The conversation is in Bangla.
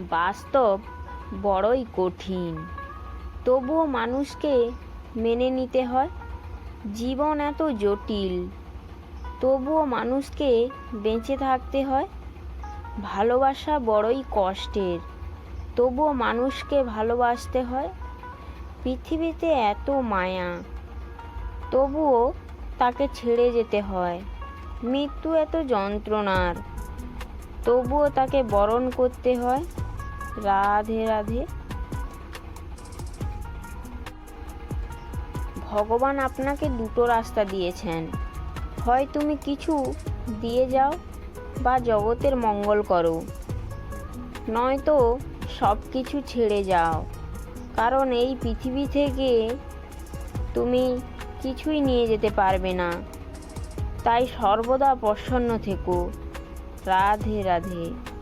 বাস্তব বড়ই কঠিন। তবুও মানুষকে মেনে নিতে হয়। জীবন এত জটিল, তবুও মানুষকে বেঁচে থাকতে হয়। ভালোবাসা বড়ই কষ্টের, তবুও মানুষকে ভালোবাসতে হয়। পৃথিবীতে এত মায়া, তবুও তাকে ছেড়ে যেতে হয়। মৃত্যু এত যন্ত্রণার, তবুও তাকে বরণ করতে হয়। রাধে রাধে। ভগবান আপনাকে দুটো রাস্তা দিয়েছেন। হয় তুমি কিছু দিয়ে যাও বা জগতের মঙ্গল করো। নয়তো সব কিছু ছেড়ে যাও। কারণ এই পৃথিবী থেকে তুমি কিছুই নিয়ে যেতে পারবে না। তাই সর্বদা প্রসন্ন থেকো। রাধে রাধে।